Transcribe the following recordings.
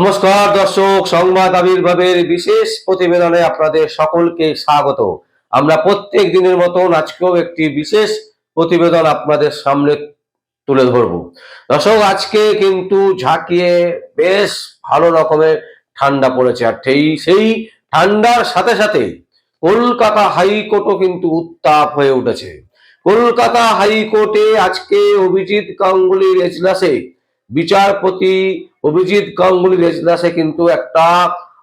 নমস্কার, দর্শক, সংবাদ আবির্ভাবের বিশেষ প্রতিবেদনে আপনাদের সকলকে স্বাগত। আমরা প্রত্যেক দিনের মতন আজকেও একটি বিশেষ প্রতিবেদন আপনাদের সামনে তুলে ধরব। দর্শক, আজকে কিন্তু ঝাঁকিয়ে বেশ ভালো রকমের ঠান্ডা পড়েছে আর সেই সেই ঠান্ডার সাথে সাথে কলকাতা হাইকোর্টও কিন্তু উত্তাপ হয়ে উঠেছে। কলকাতা হাইকোর্টে আজকে অভিজিৎ গাঙ্গুলির এজলাসে বিচারপতি অভিজিৎ গাঙ্গুলি এজলাসে কিন্তু একটা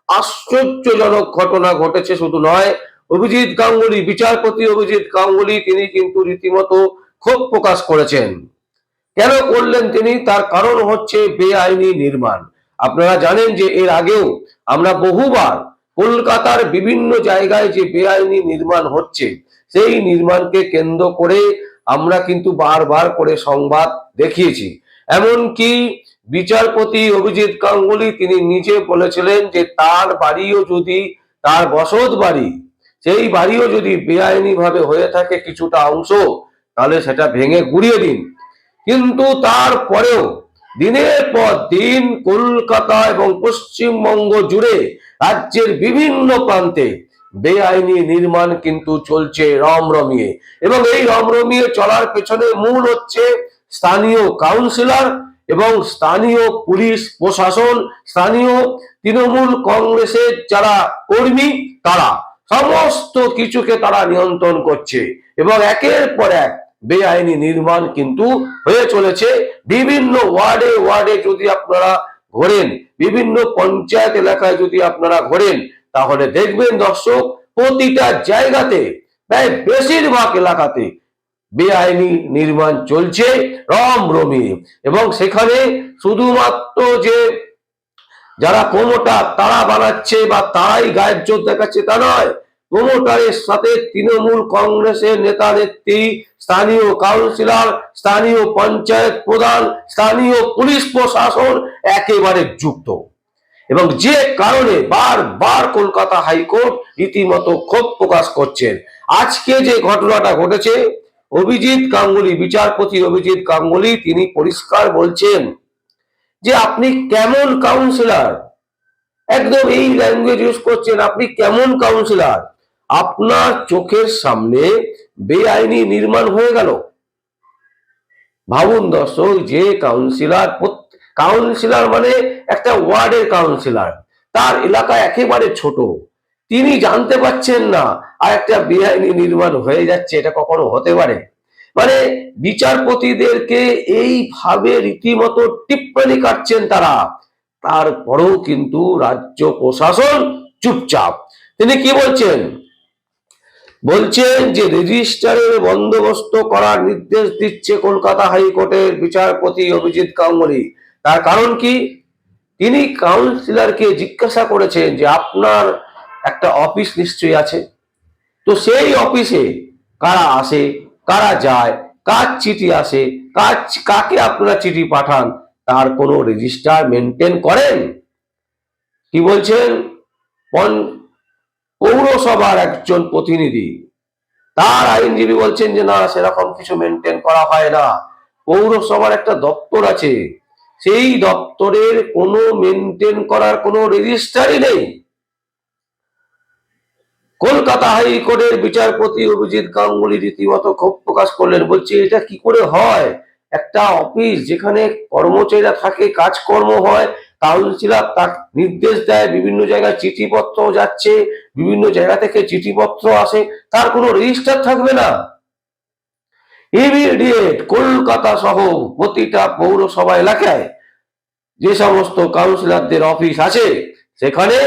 আশ্চর্যজনক ঘটনা ঘটেছে শুধু নয়। অভিজিৎ গাঙ্গুলি বিচারপতি অভিজিৎ গাঙ্গুলি তিনি কিন্তু রীতিমতো ক্ষোভ প্রকাশ করেছেন। কেন করলেন তিনি? তার কারণ হচ্ছে বেআইনি নির্মাণ। আপনারা জানেন যে এর আগেও আমরা বহুবার কলকাতার বিভিন্ন জায়গায় যে বেআইনি নির্মাণ হচ্ছে, সেই নির্মাণকে কেন্দ্র করে আমরা কিন্তু বারবার করে সংবাদ দেখিয়েছি। এমনকি বিচারপতি অভিজিৎ গাঙ্গুলি তিনি নিজে বলেছিলেন যে তার বাড়িও যদি, তার বসত বাড়ি, সেই বাড়িও যদি বেআইনি ভাবে হয়ে থাকে কিছুটা অংশ, তাহলে সেটা ভেঙে গুড়িয়ে দিন। কিন্তু তারপরেও দিনের পর দিন কলকাতা এবং পশ্চিমবঙ্গ জুড়ে রাজ্যের বিভিন্ন প্রান্তে বেআইনি নির্মাণ কিন্তু চলছে রমরমিয়ে। এবং এই রমরমিয়ে চলার পেছনে মূল হচ্ছে স্থানীয় কাউন্সিলর এবং স্থানীয় পুলিশ প্রশাসন, স্থানীয় তৃণমূল কংগ্রেসের যারা কর্মী, তারা সমস্ত কিছুকে তারা নিয়ন্ত্রণ করছে এবং একের পর এক বেআইনি নির্মাণ কিন্তু হয়ে চলেছে। বিভিন্ন ওয়ার্ডে ওয়ার্ডে যদি আপনারা ঘোরেন, বিভিন্ন পঞ্চায়েত এলাকায় যদি আপনারা ঘোরেন, তাহলে দেখবেন দর্শক, প্রতিটা জায়গাতে, প্রায় বেশিরভাগ এলাকাতে বেআইনি নির্মাণ চলছে রম রমিয়ে এবং সেখানে শুধুমাত্র যে যারা প্রমোটার তারা বানাচ্ছে বা তারাই গায়ের জোর দেখাচ্ছে তা নয় প্রমোটারের সাথে তৃণমূল কংগ্রেসের নেতা নেত্রী, স্থানীয় কাউন্সিলর, স্থানীয় পঞ্চায়েত প্রধান, স্থানীয় পুলিশ প্রশাসন একেবারে যুক্ত। এবং যে কারণে বারবার কলকাতা হাইকোর্ট রীতিমতো ক্ষোভ প্রকাশ করছেন। আজকে যে ঘটনাটা ঘটেছে অভিজিৎ গাঙ্গুলি, বিচারপতি অভিজিৎ গাঙ্গুলি, তিনি পরিষ্কার বলছেন যে আপনি কেমন কাউন্সিলর একদম এই ল্যাঙ্গুয়েজ ইউজ করছেন, আপনি কেমন কাউন্সিলর আপনার চোখের সামনে বেআইনি নির্মাণ হয়ে গেল। ভাবুন দর্শক, যে কাউন্সিলর কাউন্সিলর মানে একটা ওয়ার্ডের কাউন্সিলর তার এলাকা একেবারে ছোট। তিনি জানতে পাচ্ছেন না আর একটা বেআইনি নির্মাণ হয়ে যাচ্ছে, এটা কখনো হতে পারে? মানে বিচারপতিদেরকে এইভাবে রীতিমতো টিপ্পানি কাটছেন তারা। তারপরেও কিন্তু রাজ্য প্রশাসন চুপচাপ। তিনি কি বলছেন? বলছেন যে রেজিস্টারের বন্দোবস্ত করার নির্দেশ দিচ্ছে কলকাতা হাইকোর্টের বিচারপতি অভিজিৎ গাঙ্গুলি তার কারণ কি? তিনি কাউন্সিলরকে জিজ্ঞাসা করেছেন যে আপনার একটা অফিস নিশ্চয়ই আছে? তো সেই অফিসে কারা আসে, কারা যায়, কার চিঠি আসে, কার কাকে আপনারা চিঠি পাঠান, তার কোনো রেজিস্টার মেনটেন করেন? কি বলছেন? পৌরসভার একজন প্রতিনিধি। তার আইনজীবী বলছেন যে, না, সেরকম কিছু মেনটেন করা হয় না। পৌরসভার একটা দপ্তর আছে। সেই দপ্তরের কোনো মেনটেন করার কোনো রেজিস্টারই নেই। কলকাতা হাইকোর্টের বিচারপতি অভিজিৎ গাঙ্গুলি রীতিমতো ক্ষোভ প্রকাশ করলেন। বলছে, এটা কি করে হয়? একটা অফিস যেখানে কর্মচারীরা থাকে, কাজকর্ম হয়, কাউন্সিলার তার নির্দেশ দেয়, বিভিন্ন জায়গায় চিঠিপত্র যাচ্ছে, বিভিন্ন জায়গা থেকে চিঠিপত্র আসে, তার কোনো রেজিস্টার থাকবে না। ইমিডিয়েট কলকাতা সহ প্রতিটা পৌরসভা এলাকায় যে সমস্ত কাউন্সিলরদের অফিস আছে, সেখানে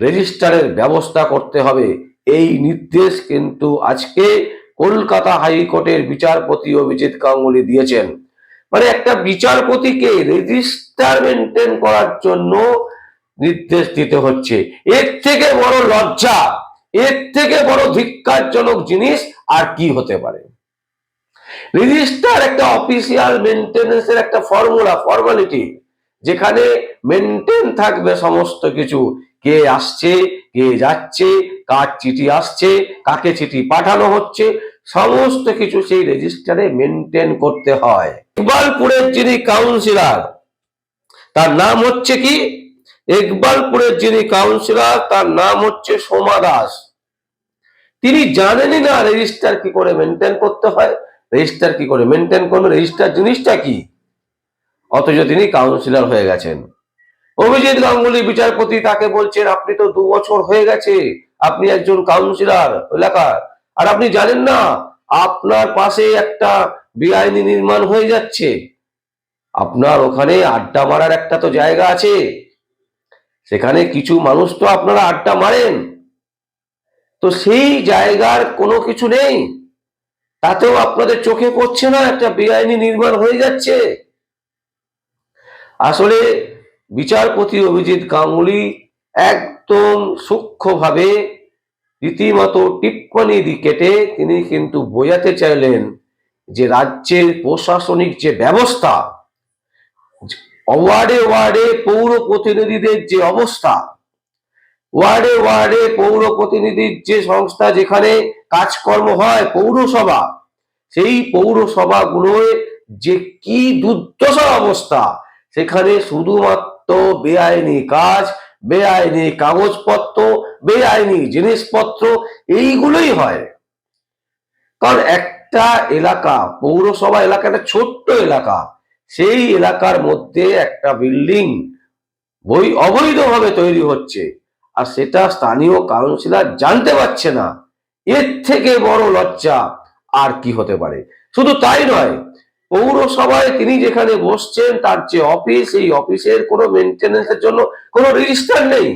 রেজিস্টারের ব্যবস্থা করতে হবে। এই নির্দেশ কিন্তু আজকে কলকাতা হাইকোর্টের বিচারপতি অভিজিৎ গাঙ্গুলি দিয়েছেন। মানে একটা বিচারপতিকে রেজিস্টার মেনটেন করার জন্য নির্দেশ দিতে হচ্ছে। এর থেকে বড় লজ্জা, এর থেকে বড় ধিক্কারজনক জিনিস আর কি হতে পারে? রেজিস্টার একটা অফিসিয়াল মেনটেন্যান্সের একটা ফর্মুলা, ফর্মালিটি, যেখানে মেনটেন থাকবে সমস্ত কিছু। কে আসছে, কে যাচ্ছে, কার চিঠি আসছে, কাকে চিঠি পাঠানো হচ্ছে, সমস্ত কিছু সেই রেজিস্টারে মেনটেন করতে হয়। ইকবালপুরের যিনি কাউন্সিলর তার নাম হচ্ছে কি? ইকবালপুরের যিনি কাউন্সিলর তার নাম হচ্ছে সোমা দাস। তিনি জানেনই না রেজিস্টার কি করে মেনটেন করতে হয়। রেজিস্টার কি করে মেনটেন করবে রেজিস্টার জিনিসটা কি? অথচ তিনি কাউন্সিলর হয়ে গেছেন। অভিজিৎ গাঙ্গুলি বিচারপতি তাকে বলছেন, আপনি তো দু বছর হয়ে গেছে, আপনি একজন কাউন্সিলর এলাকার, আর আপনি জানেন না, আপনার পাশে একটা বেআইনি নির্মাণ হয়ে যাচ্ছে। আপনার ওখানে আড্ডা মারার একটা তো জায়গা আছে। সেখানে কিছু মানুষ তো আপনারা আড্ডা মারেন। তো সেই জায়গার কোনো কিছু নেই। তাতেও আপনাদের চোখে পড়ছে না, একটা বেআইনি নির্মাণ হয়ে যাচ্ছে। আসলে বিচারপতি অভিজিৎ গাঙ্গুলি একদম সূক্ষ্মভাবে রীতিমতো টিপ্পনি কেটে তিনি কিন্তু বোঝাতে চাইলেন যে রাজ্যের প্রশাসনিক যে ব্যবস্থা, ওয়ার্ডে ওয়ার্ডে পৌর প্রতিনিধিদের যে অবস্থা, ওয়ার্ডে ওয়ার্ডে পৌর প্রতিনিধির যে সংস্থা যেখানে কাজকর্ম হয় পৌরসভা, সেই পৌরসভাগুলোয় যে কি দুর্দশা অবস্থা, সেখানে শুধুমাত্র বেআইনি কাজ, বেআইনি কাগজপত্র, বেআইনি জিনিসপত্র, এইগুলোই হয়। কারণ একটা এলাকা, পৌরসভা এলাকা, একটা ছোট্ট এলাকা, সেই এলাকার মধ্যে একটা বিল্ডিং বই অবৈধভাবে তৈরি হচ্ছে, আর সেটা স্থানীয় কাউন্সিলর জানতে পারছে না। এর থেকে বড় লজ্জা আর কি হতে পারে? শুধু তাই নয় পৌরসভায় তিনি যেখানে বসছেন, তার যে অফিস এই অফিসের কোনো মেনটেন্যান্সের জন্য কোনো রেজিস্টার নেই।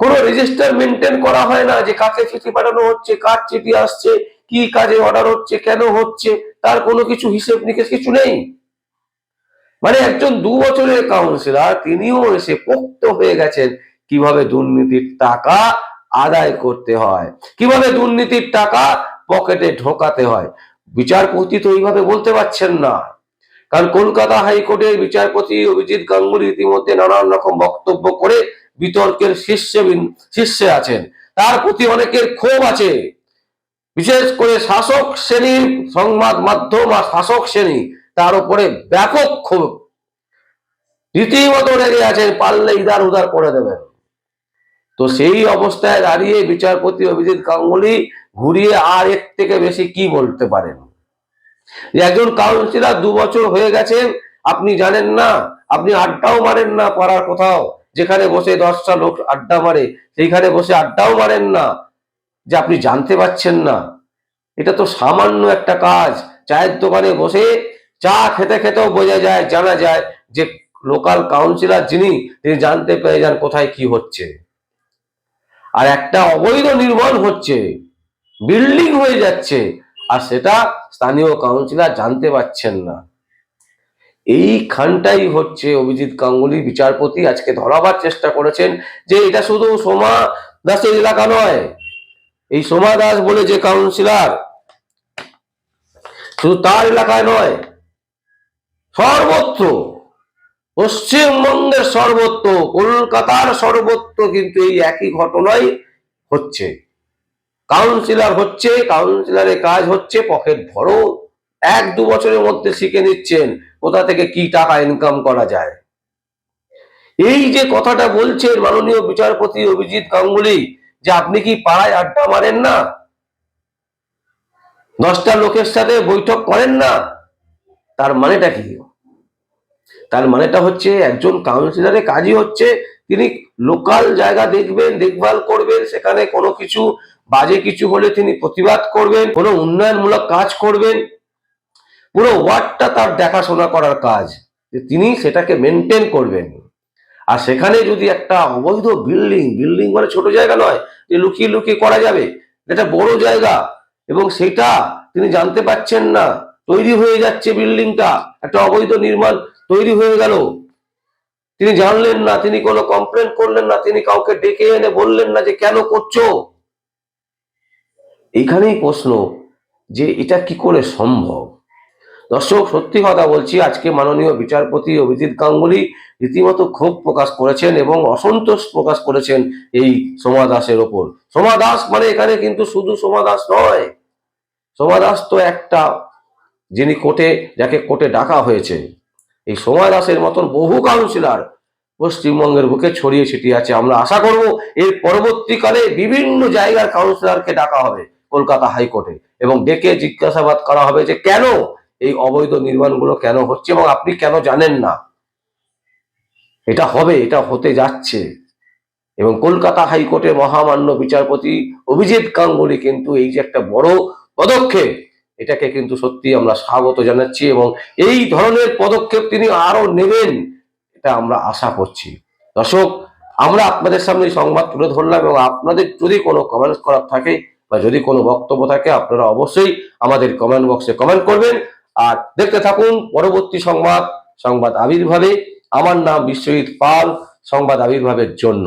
কোনো রেজিস্টার মেনটেন করা হয় না যে কাকে চিঠি পাঠানো হচ্ছে, কার চিঠি আসছে, কি কাজে অর্ডার হচ্ছে, কেন হচ্ছে, তার কোনো কিছু হিসেব নিকেশ কিছু নেই। মানে একজন দু বছরের কাউন্সিলর তিনিও এসে পোক্ত হয়ে গেছেন কীভাবে দুর্নীতির টাকা আদায় করতে হয়, কীভাবে দুর্নীতির টাকা পকেটে ঢোকাতে হয়। বিচারপতি তো এইভাবে বলতে পারছেন না। কারণ কলকাতা হাইকোর্টের বিচারপতি অভিজিৎ গাঙ্গুলি ইতিমধ্যে নানান রকম বক্তব্য করে বিতর্কের শীর্ষে শীর্ষে আছেন। তার প্রতি অনেকের ক্ষোভ আছে। বিশেষ করে শাসক শ্রেণির সংবাদ মাধ্যম আর শাসক শ্রেণি, তার উপরে ব্যাপক ক্ষোভ। রীতিমতো রেগে আছেন, পারলে ইদার উদার করে দেবেন। তো সেই অবস্থায় দাঁড়িয়ে বিচারপতি অভিজিৎ গাঙ্গুলি ঘুরিয়ে আর এর থেকে বেশি কি বলতে পারেন? একজন কাউন্সিলর দু বছর হয়ে গেছেন আপনি জানেন না, আপনি আড্ডাও মারেন না পাড়ার কোথাও, যেখানে বসে দশটা লোক আড্ডা মারে, সেইখানে বসে আড্ডাও মারেন না, যে আপনি জানতে পাচ্ছেন না। এটা তো সামান্য একটা কাজ, চায়ের দোকানে বসে চা খেতে খেতেও বোঝা যায়, জানা যায় যে লোকাল কাউন্সিলর যিনি, তিনি জানতে পেরে যান কোথায় কি হচ্ছে। আর একটা অবৈধ নির্মাণ হচ্ছে বিল্ডিং হয়ে যাচ্ছে, আর সেটা স্থানীয় কাউন্সিলর জানতে পারছেন না। এইখানটাই হচ্ছে অভিজিৎ গাঙ্গুলি বিচারপতি, আজকে ধরাবার চেষ্টা করেছেন যে এটা শুধু সোমা দাসের এলাকা নয়, এই সোমা দাস বলে যে কাউন্সিলর শুধু তার এলাকায় নয়, সর্বত্র পশ্চিমবঙ্গের সর্বত্র, কলকাতার সর্বত্র কিন্তু এই একই ঘটনাই হচ্ছে। কাউন্সিলর হচ্ছে, কাউন্সিলরের কাজ হচ্ছে, পকেট ভরো। এক দু বছরের মধ্যে শিখে নিচ্ছেন, কোথা থেকে কি টাকা ইনকাম করা যায়। এই যে কথাটা বলছেন মাননীয় বিচারপতি অভিজিৎ গাঙ্গুলি, যে আপনি কি পাড়ায় আড্ডা মারেন না? দশটা লোকের সাথে বৈঠক করেন না? তার মানেটা কি? তার মানেটা হচ্ছে একজন কাউন্সিলরের কাজই হচ্ছে তিনি লোকাল জায়গা দেখবেন, দেখভাল করবেন, সেখানে কোনো কিছু বাজে কিছু হলে তিনি প্রতিবাদ করবেন, কোনো উন্নয়নমূলক কাজ করবেন। পুরো ওয়ার্ডটা তার দেখাশোনা করার কাজ তিনি সেটাকে মেনটেন করবেন। আর সেখানে যদি একটা অবৈধ বিল্ডিং বিল্ডিং মানে ছোট জায়গা নয়, যে লুকিয়ে লুকিয়ে করা যাবে এটা বড় জায়গা, এবং সেটা তিনি জানতে পারছেন না, তৈরি হয়ে যাচ্ছে বিল্ডিংটা একটা অবৈধ নির্মাণ তৈরি হয়ে গেল। তিনি জানলেন না, তিনি কোনো কমপ্লেন করলেন না, তিনি কাউকে ডেকে এনে বললেন না যে কেন করছ। এইখানেই প্রশ্ন যে এটা কি করে সম্ভব? দর্শক, সত্যি কথা বলছি, আজকে মাননীয় বিচারপতি অভিজিৎ গাঙ্গুলি রীতিমতো ক্ষোভ প্রকাশ করেছেন এবং অসন্তোষ প্রকাশ করেছেন এই সোমা দাসের ওপর। সোমা দাস মানে এখানে কিন্তু শুধু সোমা দাস নয়। সোমা দাস তো একটা যিনি কোর্টে, যাকে কোর্টে ডাকা হয়েছে। এই সোমা দাসের মতন বহু কাউন্সিলর পশ্চিমবঙ্গের বুকে ছড়িয়ে ছিটিয়ে আছে। আমরা আশা করব এর পরবর্তীকালে বিভিন্ন জায়গার কাউন্সিলরকে ডাকা হবে কলকাতা হাইকোর্টে এবং ডেকে জিজ্ঞাসাবাদ করা হবে যে কেন এই অবৈধ নির্মাণগুলো কেন হচ্ছে এবং আপনি কেন জানেন না? এটা হবে, এটা হতে যাচ্ছে। এবং কলকাতা হাইকোর্টের মহামান্য বিচারপতি অভিজিৎ গাঙ্গুলি কিন্তু এই যে একটা বড় পদক্ষেপ এটাকে কিন্তু সত্যি আমরা স্বাগত জানাচ্ছি এবং এই ধরনের পদক্ষেপ তিনি আরও নেবেন, এটা আমরা আশা করছি। দর্শক, আমরা আপনাদের সামনে সংবাদ তুলে ধরলাম এবং আপনাদের যদি কোনো কমেন্টস করার থাকে বা যদি কোনো বক্তব্য থাকে, আপনারা অবশ্যই আমাদের কমেন্ট বক্সে কমেন্ট করবেন। আর দেখতে থাকুন পরবর্তী সংবাদ সংবাদ আবির্ভাবে। আমার নাম বিশ্বজিৎ পাল, সংবাদ আবির্ভাবের জন্য।